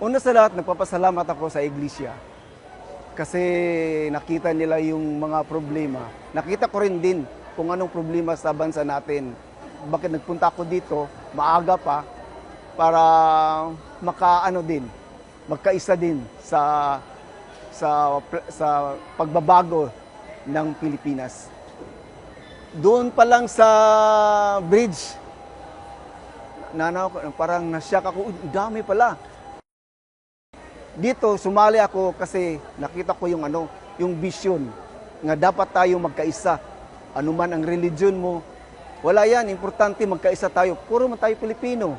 Una sa lahat, nagpapasalamat ako sa iglesia. Kasi nakita nila yung mga problema. Nakita ko rin din kung anong problema sa bansa natin. Bakit nagpunta ako dito, maaga pa, para makaano din, magkaisa din sa sa sa pagbabago ng Pilipinas. Doon pa lang sa bridge, nanaw, parang nasyak ako, "Uy, ang dami pala. Dito, sumali ako kasi nakita ko yung ano, yung vision nga dapat tayo magkaisa. Ano man ang religion mo, wala yan. Importante magkaisa tayo. Puro man tayo Pilipino.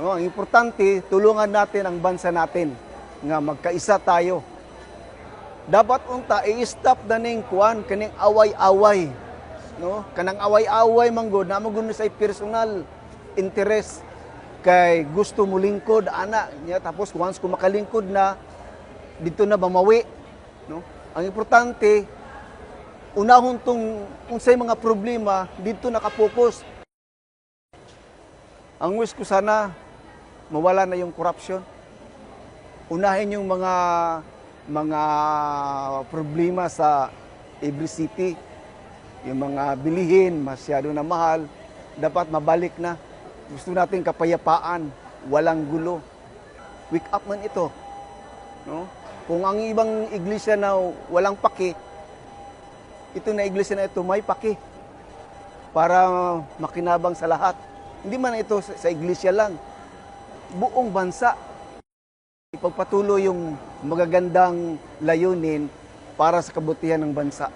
No, ang importante, tulungan natin ang bansa natin nga magkaisa tayo. Dapat unta i-stop na ning kuan kaning away-away. No? Kanang away-away manggod na magud sa personal interest kay gusto mo lingkod ana niya tapos once ko makalingkod na dito na bamawi no? Ang importante unahon tong unsay mga problema dito nakapokus. Ang wish ko sana mawala na yung corruption. Unahin yung mga mga problema sa every city. Yung mga bilihin masyado na mahal dapat mabalik na gusto natin kapayapaan, walang gulo. Wake up man ito. No? Kung ang ibang iglesia na walang paki, ito na iglesia na ito may paki para makinabang sa lahat. Hindi man ito sa, iglesia lang. Buong bansa. Ipagpatuloy yung magagandang layunin para sa kabutihan ng bansa.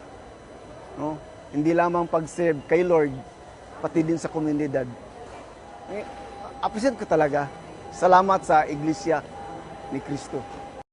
No? Hindi lamang pag-serve kay Lord, pati din sa komunidad. Appreciate ko talaga. Salamat sa Iglesia ni Kristo.